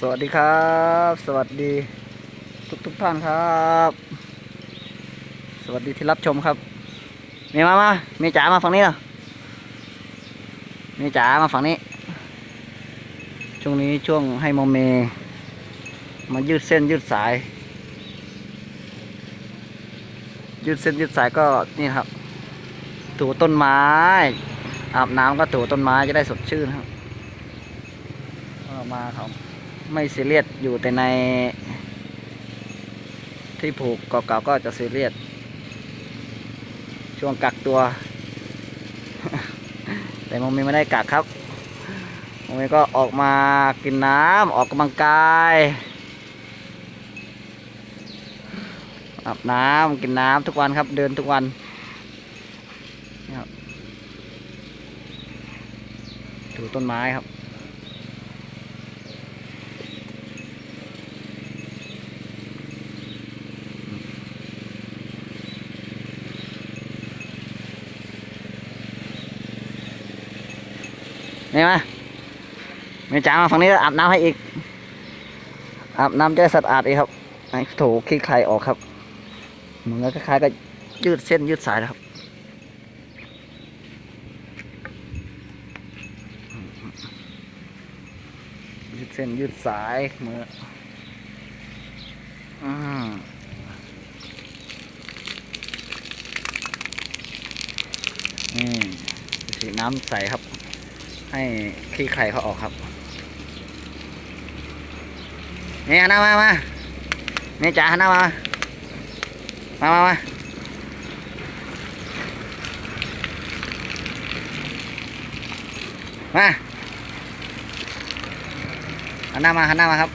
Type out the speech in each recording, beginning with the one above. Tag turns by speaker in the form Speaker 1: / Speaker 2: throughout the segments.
Speaker 1: สวัสดีครับ สวัสดีทุกทุกท่านครับ สวัสดีที่รับชมครับเมียมามาเมียจ๋ามาฝั่งนี้เหรอเมียจ๋ามาฝั่งนี้ ช่วงนี้ช่วงให้โมเม มายืดเส้นยืดสาย ยืดเส้นยืดสายก็นี่ครับ ถูต้นไม้ อาบน้ำก็ถูต้นไม้จะได้สดชื่นครับก็มาครับ ไม่ซีเรียสอยู่แต่ใน ที่ผูกเก่าๆก็จะซีเรียสช่วงกักตัว แต่โมเมไม่ได้กักครับโมเมก็ออกมากินน้ำออกกำลังกายอาบน้ำกินน้ำทุกวันครับ เดินทุกวันนี่ครับถูต้นไม้ครับ นี่มาเมีจ๋ามาฝั่งนี้อาบน้ำให้อีก อาบน้ำจะได้สะอาดอีกครับให้ถูขี้ไครออกครับเหมือนกับคล้ายๆก็ยืดเส้นยืดสายนะครับยืดเส้นยืดสายเมืออืมนี่สีน้ำใสครับ ให้ขี้ไข่เขาออกครับนี่หันหน้ามามานี่จ๋าหันหน้ามา มามามามาหันหน้ามาหันหน้ามาครับ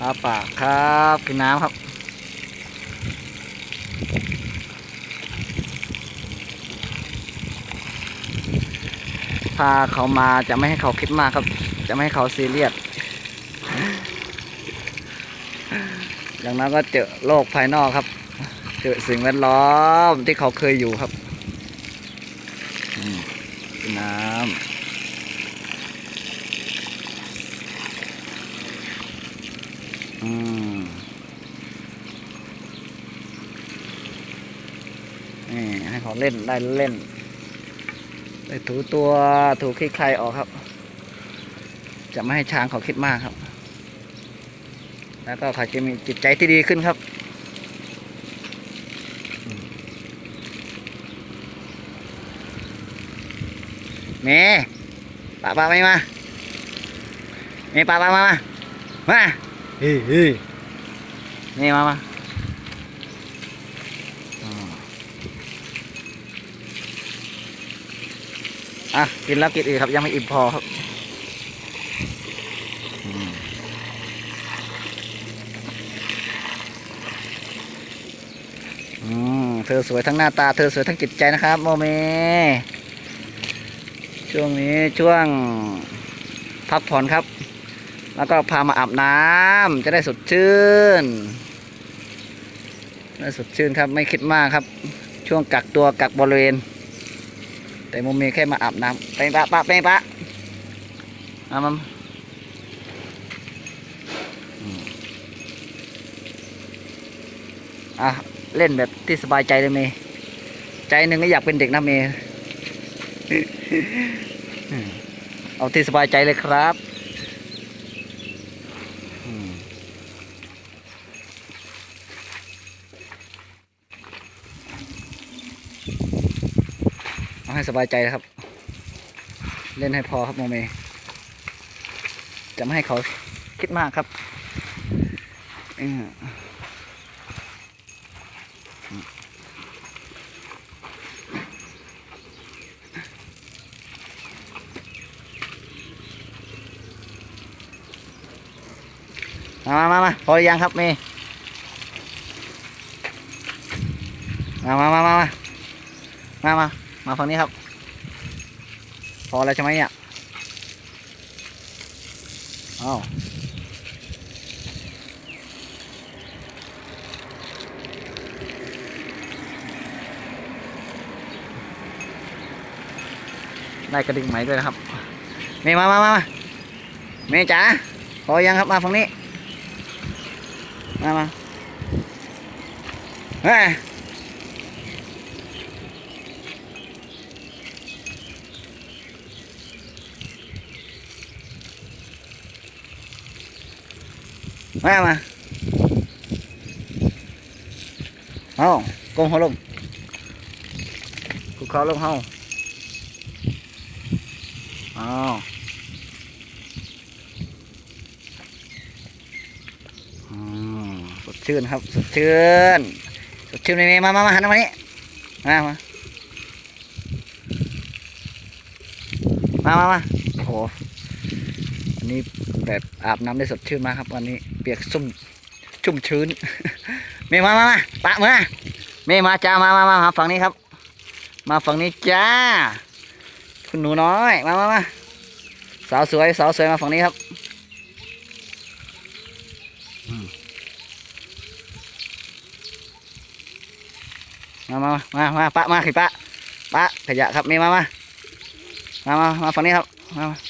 Speaker 1: อาปากครับกินน้ำครับ พาเขามาจะไม่ให้เขาคิดมากครับ จะไม่ให้เขาซีเรียสอย่างนั้นก็เจอโลกภายนอกครับ เจอสิ่งแวดล้อมที่เขาเคยอยู่ครับน้ำนี่ให้เขาเล่นได้เล่น ไปถูตัวถูขี้ใครออกครับ จะไม่ให้ช้างเขาคิดมากครับ แล้วก็เขาจะมีจิตใจที่ดีขึ้นครับอืมเมย์ป้าป้าไม่มาเมย์ป้าป้ามามามาเฮ้ยเฮ้ยเมย์มามา อะกินแล้วกินอีกครับยังไม่อิ่มพอครับอืมเธอสวยทั้งหน้าตาเธอสวยทั้งจิตใจนะครับโมเม ช่วงนี้ช่วงพักผ่อนครับ แล้วก็พามาอาบน้ำจะได้สดชื่นได้สดชื่นครับไม่คิดมากครับ ช่วงกักตัวกักบริเวณ แต่โมเมแค่มาอาบน้ำไปปะปะไปปะเอามาอืมอะเล่นแบบที่สบายใจเลยเมย์ใจหนึ่งก็อยากเป็นเด็กนะเมย์อืมเอาที่สบายใจเลยครับ เอาให้สบายใจนะครับ เล่นให้พอครับโมเม จะไม่ให้เขาคิดมากครับมามามามาพอหรือยังครับเมย์มามามามามามา มาฝั่งนี้ครับ พอแล้วใช่ไหมเนี่ยอ้าวได้กระดิ่งใหมด้วยนะครับเมย์มามามามาเมย์จ๋าพอยังครับมาฝั่งนี้ มามาเฮ้ย มามาเอากงหัวลงกูเขาลงเฮาเอาอืมสดชื่นครับสดชื่นสดชื่นไหมมามามาหันมานี่มามามามามาโอ้ นี้แบบอาบน้ำได้สดชื่นมากครับ วันนี้เปียกซุ่มชุ่มชื้น เมย์มามามาปะมาเมย์มาจ้ามามามามาฝั่งนี้ครับ มาฝั่งนี้จ้า คุณหนูน้อยมามามาสาวสวยสาวสวยมาฝั่งนี้ครับมามามามาปะมาขีปะปะขยะครับเมย์มามามามามาฝั่งนี้ครับมามา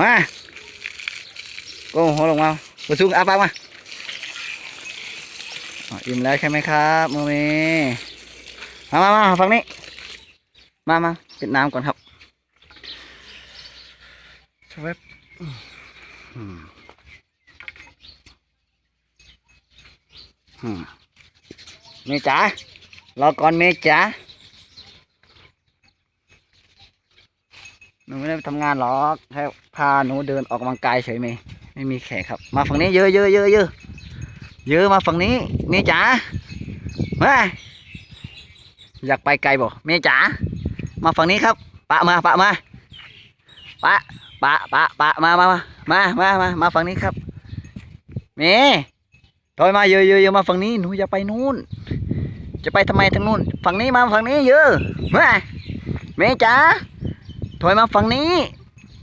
Speaker 1: มาโก้หัวลงมาบนสูงอาปากมาอ๋ออิ่มแล้วใช่ไหมครับโมเมมามามาฝั่งนี้ มามาปิดน้ำก่อนครับชเวบอืมอืมนี่จ๋ารอก่อนเมย์จ๋า หนูไม่ได้ไปทำงานหรอกแค่พาหนูเดินออกกำลังกายเฉยเมไม่มีแขกครับ มาฝั่งนี้เยอะเยอะเยอะเยอะเยอะมาฝั่งนี้เมจ๋ามาอยากไปไกลบ่เมจ๋ามาฝั่งนี้ครับปะมาปะมาปะปะปะปะมามามามามามาฝั่งนี้ครับเมย์ถอยมาเยอะเยอะเยอะมาฝั่งนี้หนูอย่าไปนู่น จะไปทำไมทางนู้นฝั่งนี้มาฝั่งนี้เยอะมาเมจ๋า ถอยมาฝั่งนี้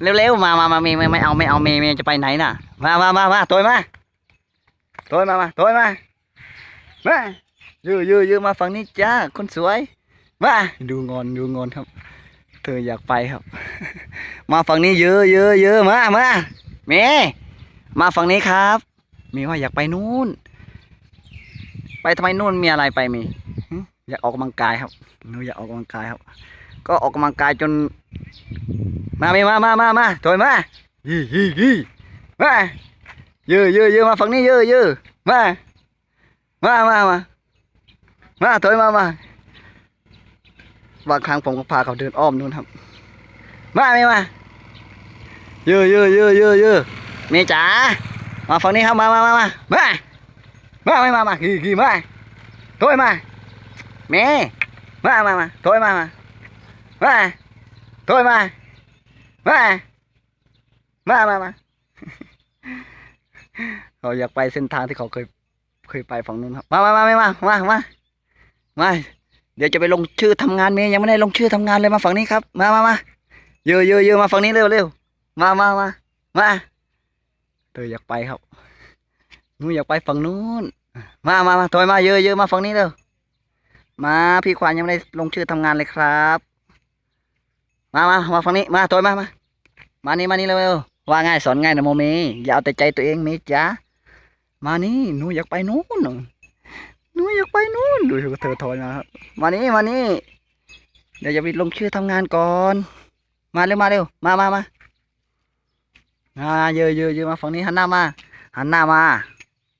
Speaker 1: เร็วๆ มามามาเมย์ไม่เอาไม่เอาเมย์เมย์จะไปไหนน่ะ มามามามาถอยมาถอยมามาถอยมามายอะเยอะเยอมาฝั่งนี้จ้าคนสวยมาดูงอนดูงอนครับ เธออยากไปครับ มาฝั่งนี้เยอะเยอะเยอะมามาเมย์มาฝั่งนี้ครับเมย์ว่าอยากไปนู่น ไปทำไมนู่นมีอะไรไปเมย์อยากออกกำลังกายครับหนูอยากออกกำลังกายครับ ก็ออกกำลังกายจน มาไม่มามามามาถอยมายี่ยี่ยี่มาเยอะเยอะเยอะมาฝั่งนี้เยอะเยอะมามามามามาถอยมามาบางครั้งผมก็พาเขาเดินอ้อมนู่นครับ มาไม่มาเยอะเยอะเยอะเยอะเยอะเมจ๋ามาฝั่งนี้ครับมามามามามามาไม่มามากี่กี่มาถอยมาแม่มามามาถอยมามามา thôi mà mà มามามาเราอยากไปเส้นทางที่เขาเคยเคยไปฝั่งนู้นครับ มามามามามามามาเดี๋ยวจะไปลงชื่อทำงานเมย์ยังไม่ได้ลงชื่อทำงานเลยมาฝั่งนี้ครับ มามามาเยอะเยอะเยอะมาฝั่งนี้เร็วเร็วมามามามาเธออยากไปครับนู้อยากไปฝั่งนู้น มามามาถอยมาเยอะเยอะมาฝั่งนี้เร็วมาพี่ควานยังไม่ได้ลงชื่อทำงานเลยครับ มามามาฝั่งนี้ มาตัวมามา มานี่มานี่เร็วว่าง่ายสอนง่ายนะโมเมอย่าเอาแต่ใจตัวเองเมจ้ามานี่หนูอยากไปนู้นหนูอยากไปนู้นดูเธอถอยมาครับมานี่มานี่เดี๋ยวจะไปลงชื่อทำงานก่อน มาเร็วมาเร็วมามามาอ่าเยอะเยอะเยอะมาฝั่งนี้หันหน้ามาหันหน้ามา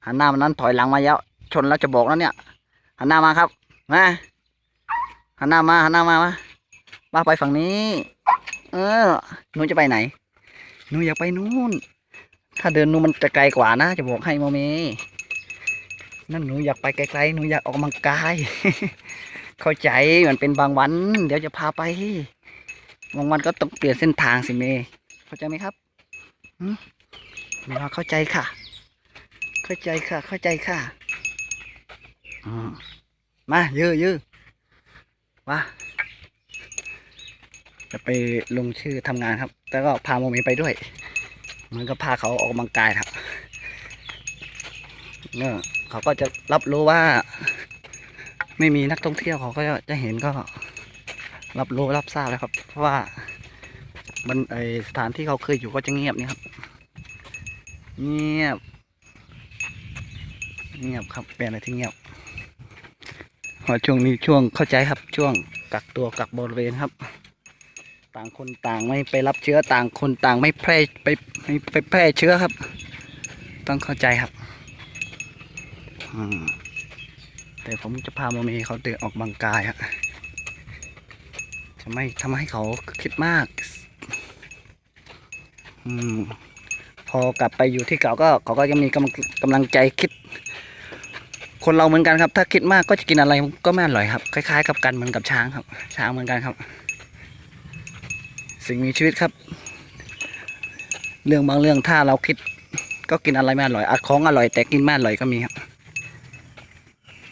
Speaker 1: หันหน้ามานั้นถอยหลังมาแล้วชนแล้วจะบอกแล้วเนี่ยหันหน้ามาครับมาหันหน้ามาหันหน้ามามา บ้าไปฝั่งนี้ เออหนูจะไปไหนหนูอยากไปนู่น ถ้าเดินนู่นมันจะไกลกว่านะ จะบอกให้โมเมนั่นหนูอยากไปไกลๆหนูอยากออกกำลังกาย เข้าใจมันเป็นบางวัน เดี๋ยวจะพาไปบางวันก็ต้องเปลี่ยนเส้นทางสิเมเข้าใจไหมครับหืมเมว่าเข้าใจค่ะ เข้าใจค่ะ เข้าใจค่ะอมมายื้อยื้อมา จะไปลงชื่อทำงานครับ แล้วก็พาโมเมไปด้วยเหมันก็พาเขาออกกำลังกายครับเนี่ยเขาก็จะรับรู้ว่า ไม่มีนักท่องเที่ยวเขาก็จะเห็นก็ รับรู้รับทราบแล้วครับเพราะว่ามันไอสถานที่เขาเคยอยู่ก็จะเงียบนี่ครับ เงียบ เงียบครับเป็นอะไรที่เงียบพราะช่วงนี้ช่วงเข้าใจครับช่วงกักตัวกักบริเวณครับ ต่างคนต่างไม่ไปรับเชื้อต่างคนต่างไม่แพร่ไปไม่ไปแพร่เชื้อครับ ต้องเข้าใจครับแต่ผมจะพาโมเมเขาเดินออกกำลังกายครับจะไม่ทำให้เขาคิดมากอมพอกลับไปอยู่ที่เก่าก็เขาก็ยังมีกำกำลังใจคิด คนเราเหมือนกันครับ ถ้าคิดมากก็จะกินอะไรก็ไม่อร่อยครับ คล้ายๆ กับกันเหมือนกับช้างครับ ช้างเหมือนกันครับ สิ่งมีชีวิตครับ เรื่องบางเรื่องถ้าเราคิด ก็กินอะไรไม่อร่อยอะของอร่อยแต่กินไม่อร่อยก็มีครับ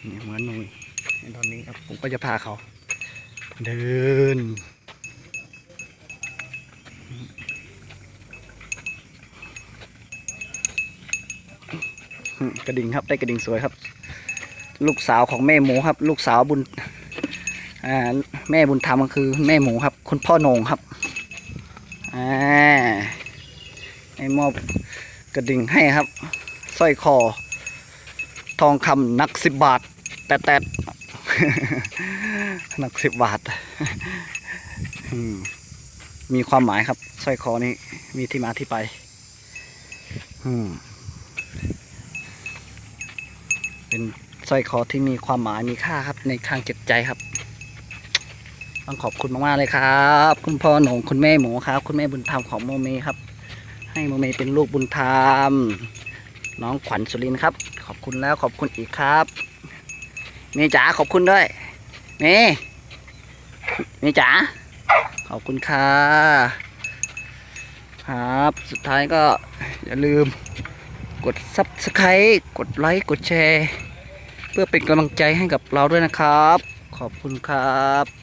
Speaker 1: นี่เหมือนหนุ่ยตอนนี้ครับผมก็จะพาเขา เดินกระดิ่งครับได้กระดิ่งสวยครับ ลูกสาวของแม่หมูครับ ลูกสาวบุญแม่บุญธรรมก็คือแม่หมูครับ คุณพ่อโหนงครับ อ่าให้มอบกระดิ่งให้ครับสร้อยคอ ทองคำหนักสิบบาท แต่แต่หนักสิบบาท มีความหมายครับสร้อยคอนี้มีที่มาที่ไปเป็นสร้อยคอที่มีความหมายมีค่าครับในทางจิตใจครับ ต้องขอบคุณมากๆเลยครับ คุณพ่อหนงคุณแม่หมูครับ คุณแม่บุญธรรมของโมเมครับ ให้โมเมเป็นลูกบุญธรรมน้องขวัญสุรินครับ ขอบคุณแล้วขอบคุณอีกครับเมย์จ๋าขอบคุณด้วยเมย์เมย์จ๋าขอบคุณค่ะครับ สุดท้ายก็อย่าลืมกด Subscribe กดไลค์กดแชร์ เพื่อเป็นกำลังใจให้กับเราด้วยนะครับ ขอบคุณครับ